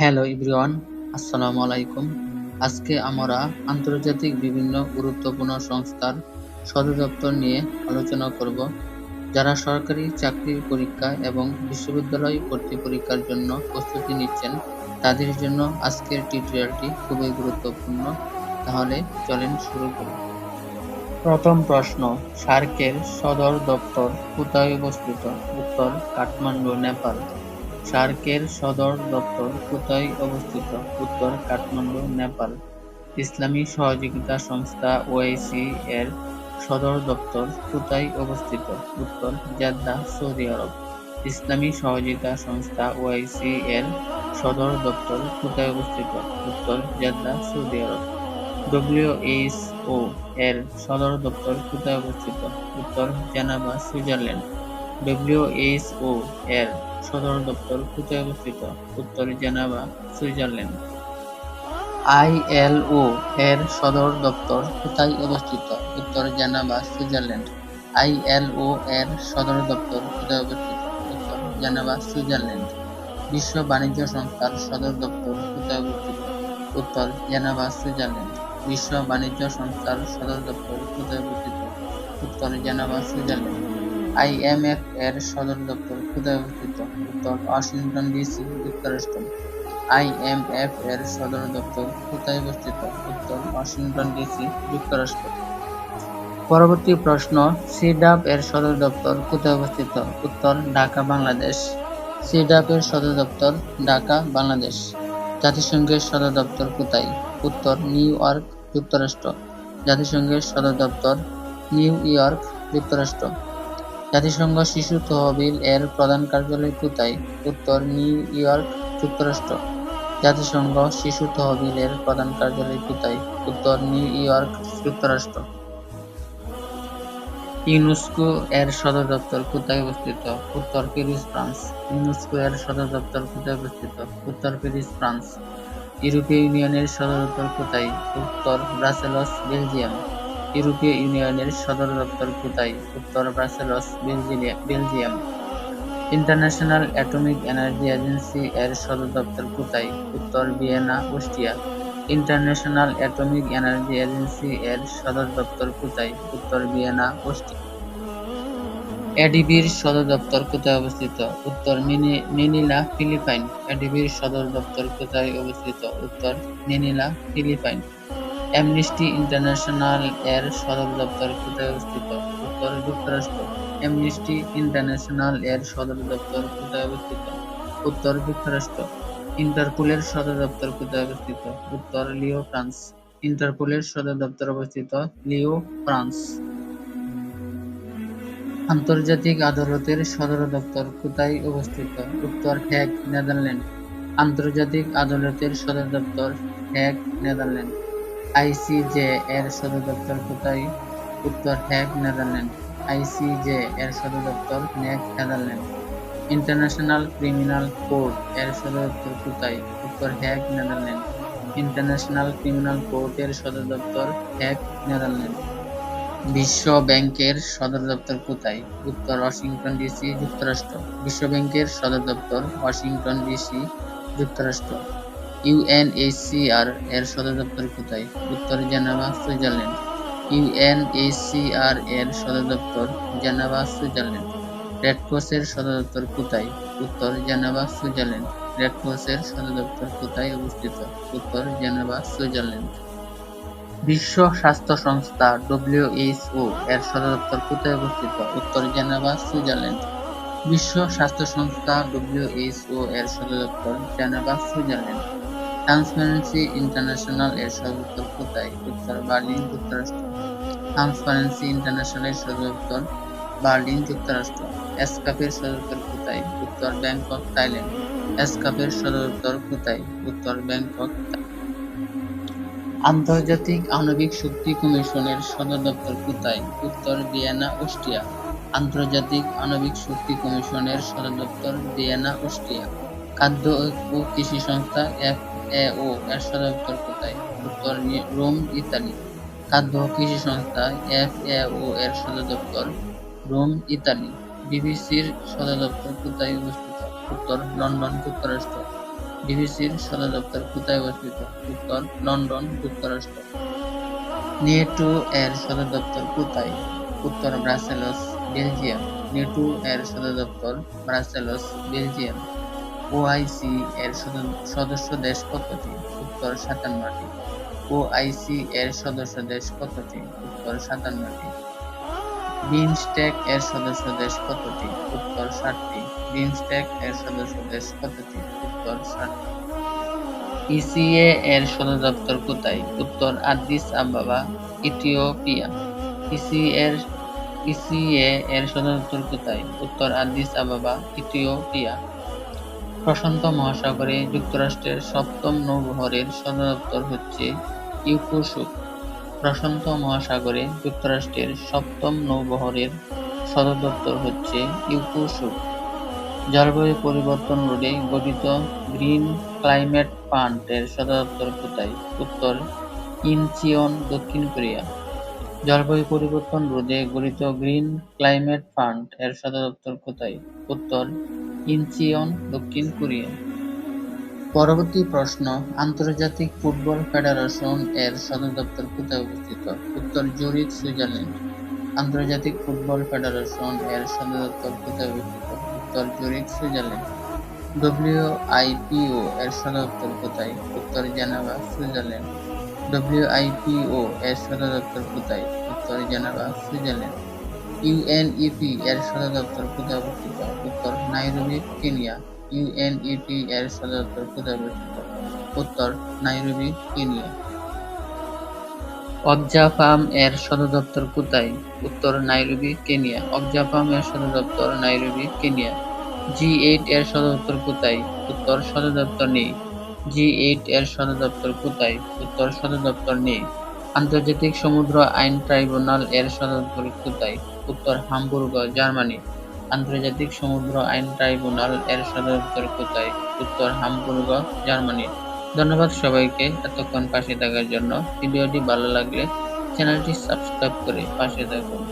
Hello everyone, আসসালামু আলাইকুম। আজকে আমরা আন্তর্জাতিক বিভিন্ন গুরুত্বপূর্ণ সংস্থার সদর দপ্তর নিয়ে আলোচনা করব, যারা সরকারি চাকরির পরীক্ষা এবং বিশ্ববিদ্যালয় ভর্তি পরীক্ষার জন্য প্রস্তুতি নিচ্ছেন, তাদের জন্য আজকের টিউটোরিয়ালটি খুবই গুরুত্বপূর্ণ। তাহলে চলেন শুরু করি। প্রথম প্রশ্ন সার্কের সদর দপ্তর কোথায় অবস্থিত? উত্তর, কাঠমান্ডু, নেপাল। সার্কের সদর দপ্তর কোথায় অবস্থিত? উত্তর, কাঠমান্ডু, নেপাল। ইসলামী সহযোগিতা সংস্থা ওআইসি এর সদর দপ্তর কোথায় অবস্থিত? উত্তর, জেদ্দা, সৌদি আরব। ইসলামী সহযোগিতা সংস্থা ওআইসি এর সদর দপ্তর কোথায় অবস্থিত? উত্তর, জেদ্দা, সৌদি আরব। ডব্লিউএইচও এর সদর দপ্তর কোথায় অবস্থিত? উত্তর, জেনেভা, সুইজারল্যান্ড। ডব্লিউএইচও এর সদর দপ্তর কোথায় অবস্থিত উত্তর জেনেভা, সুইজারল্যান্ড। আইএলও এর সদর দপ্তর কোথায় অবস্থিত? উত্তর জেনেভা, সুইজারল্যান্ড। আইএলও এর সদর দপ্তর কোথায় অবস্থিত? উত্তর জেনেভা, সুইজারল্যান্ড। বিশ্ব বাণিজ্য সংস্থার সদর দপ্তর কোথায় অবস্থিত? উত্তর জেনেভা, সুইজারল্যান্ড। বিশ্ব বাণিজ্য সংস্থার সদর দপ্তর কোথায় অবস্থিত? উত্তর জেনেভা, সুইজারল্যান্ড। আইএমএফ এর সদর দপ্তর কোথায় অবস্থিত উত্তর ওয়াশিংটন ডিসি যুক্তরাষ্ট্র। আইএমএফ এর সদর দপ্তর কোথায় অবস্থিত? উত্তর ওয়াশিংটন ডিসি যুক্তরাষ্ট্র। পরবর্তী প্রশ্ন, সিডাপ এর সদর দপ্তর কোথায় অবস্থিত? উত্তর, ঢাকা, বাংলাদেশ। সিডাপ এর সদর দপ্তর ঢাকা, বাংলাদেশ। জাতিসংঘের সদর দপ্তর কোথায়? উত্তর, নিউ ইয়র্ক, যুক্তরাষ্ট্র। জাতিসংঘের সদর দপ্তর নিউ ইয়র্ক, যুক্তরাষ্ট্র। জাতিসংঘ শিশু তহবিল এর প্রধান কার্যালয় কোথায়? উত্তর, নিউ ইয়র্ক, যুক্তরাষ্ট্র। জাতিসংঘ শিশু তহবিল এর প্রধান কার্যালয় কোথায়? উত্তর, নিউ ইয়র্ক, যুক্তরাষ্ট্র। ইউনেস্কো এর সদর দপ্তর কোথায় অবস্থিত? উত্তর, প্যারিস, ফ্রান্স। ইউনেস্কো এর সদর দপ্তর কোথায় অবস্থিত? উত্তর, প্যারিস, ফ্রান্স। ইউরোপীয় ইউনিয়নের সদর দপ্তর কোথায়? উত্তর, ব্রাসেলস, বেলজিয়াম। ইউরোপীয় ইউনিয়নের সদর দপ্তর কোথায়? উত্তর Brussels Belgium. International Atomic Energy Agency এর সদর দপ্তর কোথায়? উত্তর Vienna, Austria. International Atomic Energy Agency এর সদর দপ্তর কোথায়? উত্তর ভিয়েনা, অস্ট্রিয়া। এডিবির সদর দপ্তর কোথায় অবস্থিত? উত্তর মেনিলা, ফিলিপাইন। এডিবির সদর দপ্তর কোথায় অবস্থিত? উত্তর মেনিলা, ফিলিপাইন। অ্যামনেস্টি ইন্টারন্যাশনাল এর সদর দপ্তর কোথায় অবস্থিত উত্তর, যুক্তরাষ্ট্র। অ্যামনেস্টি ইন্টারন্যাশনাল এর সদর দপ্তর কোথায় অবস্থিত উত্তর, যুক্তরাষ্ট্র। ইন্টারপোলের সদর দপ্তর কোথায় অবস্থিত উত্তর, লিও, ফ্রান্স। ইন্টারপোলের সদর দপ্তর অবস্থিত, লিও, ফ্রান্স। আন্তর্জাতিক আদালতের সদর দপ্তর কোথায় অবস্থিত? উত্তর, হ্যাগ, নেদারল্যান্ড। আন্তর্জাতিক আদালতের সদর দপ্তর, হ্যাগ, নেদারল্যান্ড। আইসিজে এর সদর দপ্তর কোথায়? উত্তর, হ্যাগ নেদারল্যান্ড। আইসিজে এর সদর দপ্তর Hague Netherland. International Criminal Court এর সদর দপ্তর কোথায়? উত্তর, Hague Netherland. International Criminal Court এর সদর দপ্তর হ্যাগ নেদারল্যান্ড। বিশ্ব ব্যাংকের সদর দপ্তর কোথায়? উত্তর, ওয়াশিংটন ডিসি, যুক্তরাষ্ট্র। বিশ্ব ব্যাংকের সদর দপ্তর, ওয়াশিংটন ডিসি, যুক্তরাষ্ট্র। ইউএনএইচসিআর এর সদর দপ্তর কোথায়? উত্তর জেনেভা, সুইজারল্যান্ড। ইউএনএইচসিআর এর সদর দপ্তর জেনেভা, সুইজারল্যান্ড। রেড ক্রসের সদর দপ্তর কোথায়? উত্তর জেনেভা, সুইজারল্যান্ড। রেড ক্রসের সদর দপ্তর কোথায় অবস্থিত? উত্তর জেনেভা, সুইজারল্যান্ড। বিশ্ব স্বাস্থ্য সংস্থা ডব্লিউএইচও এর সদর দপ্তর কোথায় অবস্থিত? উত্তর জেনেভা, সুইজারল্যান্ড। বিশ্ব স্বাস্থ্য সংস্থা ডব্লিউএইচও এর সদর দপ্তর জেনেভা, সুইজারল্যান্ড। ট্রান্সপারেন্সি ইন্টারন্যাশনাল এর সদর দপ্তর উত্তর বার্লিন যুক্তরাষ্ট্র। ট্রান্সপারেন্সি ইন্টারন্যাশনাল এর সদর দপ্তর বার্লিন যুক্তরাষ্ট্র। এসকাপের সদর দপ্তর কোথায় উত্তর ব্যাংকক, থাইল্যান্ড। এসকাপের সদর দপ্তর কোথায় উত্তর ব্যাংকক আন্তর্জাতিক আণবিক শক্তি কমিশনের সদর দপ্তর কোথায় উত্তর ভিয়েনা, অস্ট্রিয়া। আন্তর্জাতিক আণবিক শক্তি কমিশনের সদর দপ্তর ভিয়েনা, অস্ট্রিয়া। খাদ্য ও কৃষি সংস্থা এফএও এর সদর দপ্তর কোথায় উত্তর রোম, ইতালি। খাদ্য ও কৃষি সংস্থা এফএও এর সদর দপ্তর রোম, ইতালি। বিবিসির সদর দপ্তর কোথায় অবস্থিত উত্তর লন্ডন যুক্তরাষ্ট্র। বিবিসির সদর দপ্তর কোথায় অবস্থিত উত্তর লন্ডন যুক্তরাষ্ট্র। নেটো এর সদর দপ্তর কোথায় উত্তর ব্রাসেলস, বেলজিয়াম। নেটো এর সদর দপ্তর ব্রাসেলস, বেলজিয়াম। ওআইসি এর সদ- সদস্য দেশ কতটি? উত্তর সাতান্নটি। ওআইসি এর সদস্য দেশ কতটি? উত্তর সাতান্নটি। বিমস্টেক এর সদস্য দেশ কতটি? উত্তর ষাটটি। বিমস্টেক এর সদস্য দেশ কতটি? উত্তর ষাটটি। ইসিএ এর সদর দপ্তর কোথায়? উত্তর আদিস আবাবা, ইথিওপিয়া। ইসিএ এর ইসিএ এর সদর দপ্তর কোথায়? উত্তর আদিস আবাবা, ইথিওপিয়া। প্রশান্ত মহাসাগরে যুক্তরাষ্ট্রের সপ্তম নৌবহরের সদর দপ্তর হচ্ছে ইউকোসুক। প্রশান্ত মহাসাগরে যুক্তরাষ্ট্রের সপ্তম নৌবহরের সদর দপ্তর হচ্ছে ইউকোসুক। জলবায়ু পরিবর্তন রোধে গঠিত গ্রিন ক্লাইমেট ফান্ড এর সদর দপ্তর কোথায়? উত্তর, ইনচিয়ন, দক্ষিণ কোরিয়া। জলবায়ু পরিবর্তন রোধে গঠিত গ্রিন ক্লাইমেট ফান্ড এর সদর দপ্তর কোথায়? উত্তর ইনচিয়ন দক্ষিণ কোরিয়া। পরবর্তী প্রশ্ন, আন্তর্জাতিক ফুটবল ফেডারেশন এর সদর দপ্তর কোথায় অবস্থিত? উত্তর, জুরিখ, সুইজারল্যান্ড। আন্তর্জাতিক ফুটবল ফেডারেশন এর সদর দপ্তর কোথায় অবস্থিত? উত্তর, জুরিখ, সুইজারল্যান্ড। ডব্লিউআইপিও এর সদর দপ্তর কোথায়? উত্তর, জেনেভা, সুইজারল্যান্ড। ডব্লিউআইপিও এর সদর দপ্তর কোথায়? উত্তর, জেনেভা, সুইজারল্যান্ড। ইউএনইপি এর সদর দপ্তর কোথায় অবস্থিত। উত্তর নাইরোবি, কেনিয়া। ইউএনইপি এর সদর দপ্তর কোথায় অবস্থিত। উত্তর নাইরোবি, কেনিয়া। অক্সাফাম এর সদর দপ্তর কোথায়? উত্তর নাইরোবি, কেনিয়া। অক্সাফাম এর সদর দপ্তর নাইরোবি, কেনিয়া। জি এইট এর সদর দপ্তর কোথায়? উত্তর সদর দপ্তর নেই। জি এইট এর সদর দপ্তর কোথায়? উত্তর সদর দপ্তর নেই। আন্তর্জাতিক সমুদ্র আইন ট্রাইব্যুনাল এর সদর দপ্তর কোথায়? উত্তর হামবুর্গ, জার্মানি। আন্তর্জাতিক সমুদ্র আইন ট্রাইব্যুনাল এর সদর দপ্তর কোথায়? উত্তর হামবুর্গ, জার্মানি। ধন্যবাদ সবাইকে এতক্ষণ পাশে থাকার জন্য। ভিডিওটি ভালো লাগলে চ্যানেলটি সাবস্ক্রাইব করে পাশে থাকুন।